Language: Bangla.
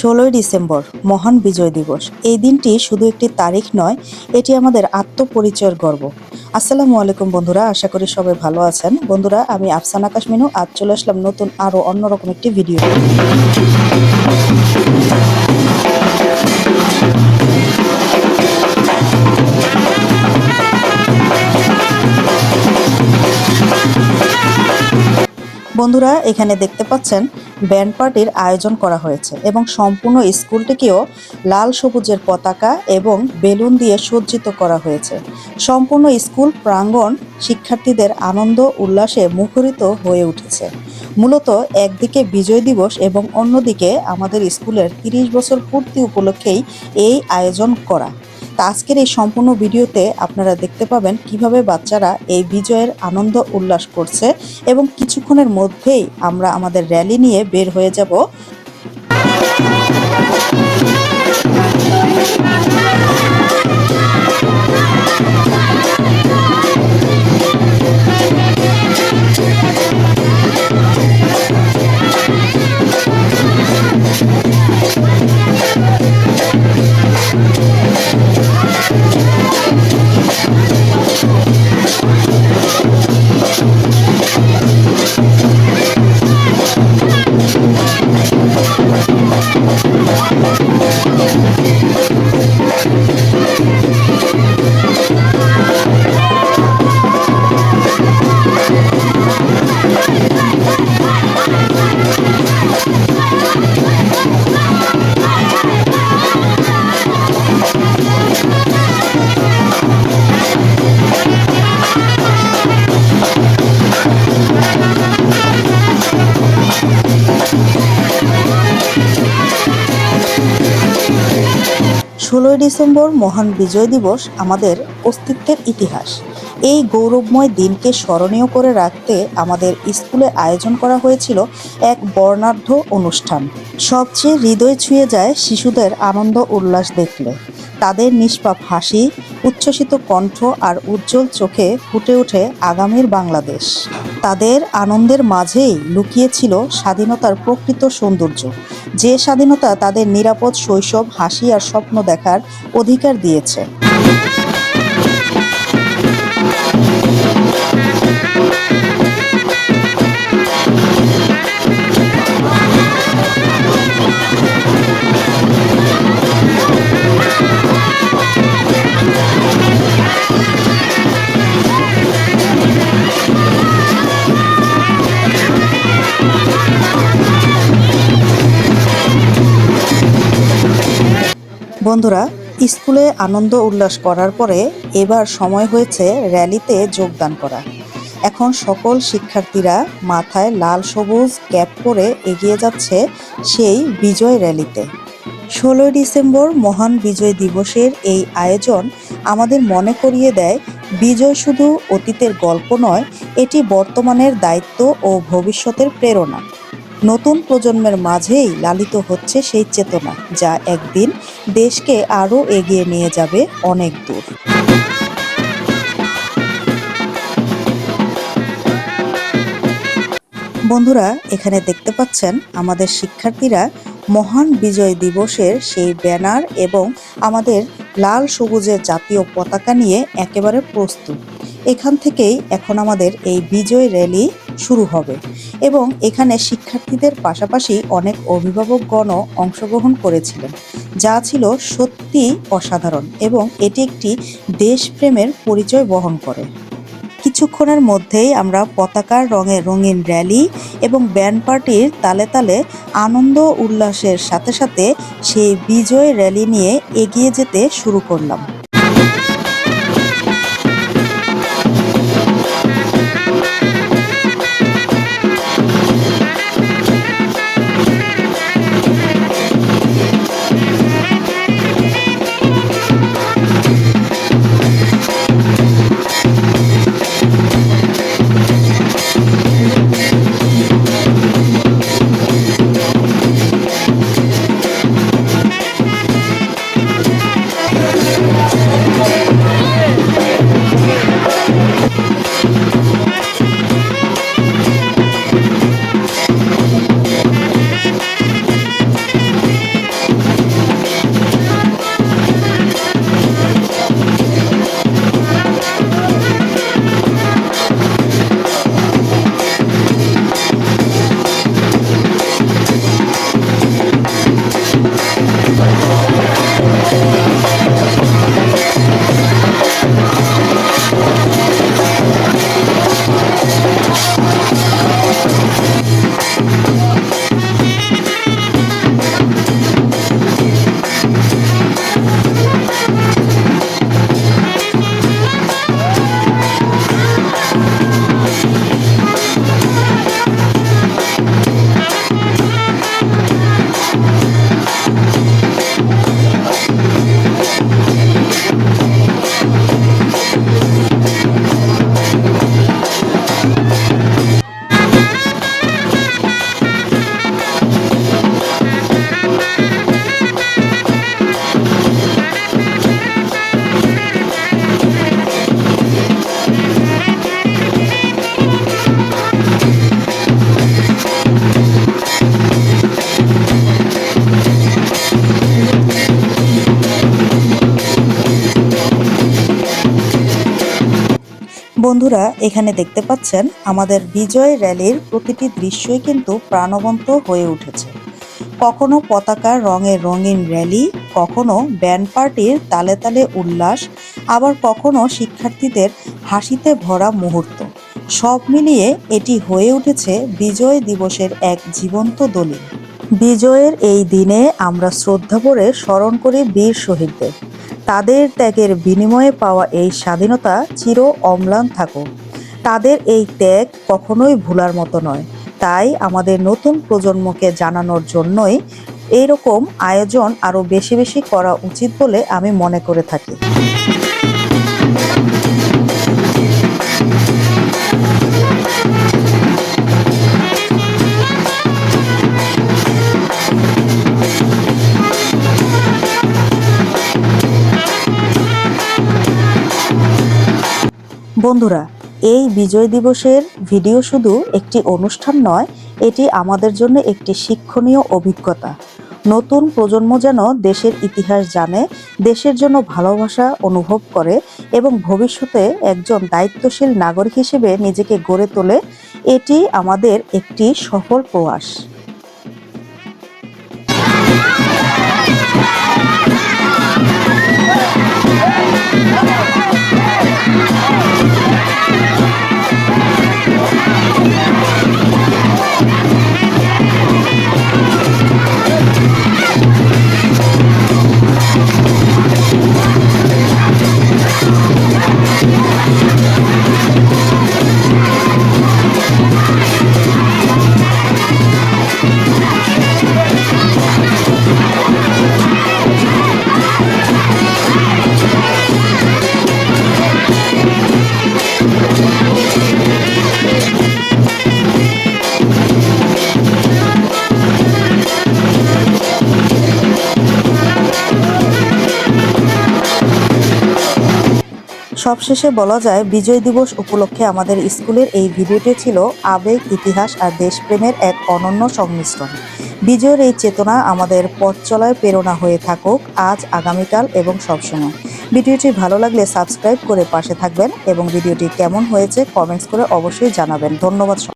ষোলোই ডিসেম্বর, মহান বিজয় দিবস। এই দিনটি শুধু একটি তারিখ নয়, এটি আমাদের আত্মপরিচয়ের গর্ব। আসসালামু আলাইকুম বন্ধুরা, আশা করি সবাই ভালো আছেন। বন্ধুরা, আমি আফসান আকাশ মিনু, আজ চলে আসলাম নতুন আরও অন্যরকম একটি ভিডিও। বন্ধুরা, এখানে দেখতে পাচ্ছেন ব্যান্ড পার্টির আয়োজন করা হয়েছে এবং সম্পূর্ণ স্কুলটিকেও লাল সবুজের পতাকা এবং বেলুন দিয়ে সজ্জিত করা হয়েছে। সম্পূর্ণ স্কুল প্রাঙ্গণ শিক্ষার্থীদের আনন্দ উল্লাসে মুখরিত হয়ে উঠেছে। মূলত একদিকে বিজয় দিবস এবং অন্যদিকে আমাদের স্কুলের তিরিশ বছর পূর্তি উপলক্ষেই এই আয়োজন করা। তা আজকের এই সম্পূর্ণ ভিডিওতে আপনারা দেখতে পাবেন কীভাবে বাচ্চারা এই বিজয়ের আনন্দ উল্লাস করছে এবং কিছুক্ষণের মধ্যেই আমরা আমাদের র্যালি নিয়ে বের হয়ে যাব। ষোলোই ডিসেম্বর মহান বিজয় দিবস আমাদের অস্তিত্বের ইতিহাস। এই গৌরবময় দিনকে স্মরণীয় করে রাখতে আমাদের স্কুলে আয়োজন করা হয়েছিল এক বর্ণাঢ্য অনুষ্ঠান। সবচেয়ে হৃদয় ছুঁয়ে যায় শিশুদের আনন্দ উল্লাস দেখলে। তাদের নিষ্পাপ হাসি, উচ্ছ্বসিত কণ্ঠ আর উজ্জ্বল চোখে ফুটে ওঠে আগামীর বাংলাদেশ। তাদের আনন্দের মাঝেই লুকিয়েছিল স্বাধীনতার প্রকৃত সৌন্দর্য। যে স্বাধীনতা তাদের নিরাপদ শৈশব হাসি আর স্বপ্ন দেখার অধিকার দিয়েছে। বন্ধুরা, স্কুলে আনন্দ উল্লাস করার পরে এবার সময় হয়েছে র্যালিতে যোগদান করা। এখন সকল শিক্ষার্থীরা মাথায় লাল সবুজ ক্যাপ পরে এগিয়ে যাচ্ছে সেই বিজয় র্যালিতে। ষোলোই ডিসেম্বর মহান বিজয় দিবসের এই আয়োজন আমাদের মনে করিয়ে দেয়, বিজয় শুধু অতীতের গল্প নয়, এটি বর্তমানের দায়িত্ব ও ভবিষ্যতের প্রেরণা। নতুন প্রজন্মের মাঝেই লালিত হচ্ছে সেই চেতনা, যা একদিন দেশকে আরও এগিয়ে নিয়ে যাবে অনেক দূর। বন্ধুরা, এখানে দেখতে পাচ্ছেন আমাদের শিক্ষার্থীরা মহান বিজয় দিবসের সেই ব্যানার এবং আমাদের লাল সবুজের জাতীয় পতাকা নিয়ে একেবারে প্রস্তুত। এখান থেকেই এখন আমাদের এই বিজয় র্যালি শুরু হবে। এবং এখানে শিক্ষার্থীদের পাশাপাশি অনেক অভিভাবকগণও অংশগ্রহণ করেছিলেন, যা ছিল সত্যি অসাধারণ এবং এটি একটি দেশপ্রেমের পরিচয় বহন করে। কিছুক্ষণের মধ্যেই আমরা পতাকার রঙে রঙিন র্যালি এবং ব্যান্ড পার্টির তালে তালে আনন্দ উল্লাসের সাথে সাথে সেই বিজয় র্যালি নিয়ে এগিয়ে যেতে শুরু করলাম। বন্ধুরা, এখানে দেখতে পাচ্ছেন, আমাদের বিজয় র্যালির প্রতিটি দৃশ্যই কিন্তু প্রাণবন্ত হয়ে উঠেছে। কখনো পতাকার রঙে রঙিন র্যালি, কখনো ব্যান্ড পার্টির তালে তালে উল্লাস, আবার কখনো শিক্ষার্থীদের হাসিতে ভরা মুহূর্ত। সব মিলিয়ে এটি হয়ে উঠেছে বিজয় দিবসের এক জীবন্ত দলিল। বিজয়ের এই দিনে আমরা শ্রদ্ধা ভরে স্মরণ করি বীর শহীদদের। তাদের ত্যাগের বিনিময়ে পাওয়া এই স্বাধীনতা চির অম্লান থাকুক। তাদের এই ত্যাগ কখনোই ভুলার মতো নয়। তাই আমাদের নতুন প্রজন্মকে জানানোর জন্যই এইরকম আয়োজন আরও বেশি বেশি করা উচিত বলে আমি মনে করে থাকি। বন্ধুরা, এই বিজয় দিবসের ভিডিও শুধু একটি অনুষ্ঠান নয়, এটি আমাদের জন্য একটি শিক্ষণীয় অভিজ্ঞতা। নতুন প্রজন্ম যেন দেশের ইতিহাস জানে, দেশের জন্য ভালোবাসা অনুভব করে এবং ভবিষ্যতে একজন দায়িত্বশীল নাগরিক হিসেবে নিজেকে গড়ে তোলে, এটি আমাদের একটি সফল প্রয়াস। সবশেষে বলা যায়, বিজয় দিবস উপলক্ষে আমাদের স্কুলের এই ভিডিওটি ছিল আবেগ, ইতিহাস আর দেশপ্রেমের এক অনন্য সংমিশ্রণ। বিজয়ের এই চেতনা আমাদের পথ চলায় প্রেরণা হয়ে থাকুক আজ, আগামীকাল এবং সবসময়। ভিডিওটি ভালো লাগলে সাবস্ক্রাইব করে পাশে থাকবেন এবং ভিডিওটি কেমন হয়েছে কমেন্টস করে অবশ্যই জানাবেন। ধন্যবাদ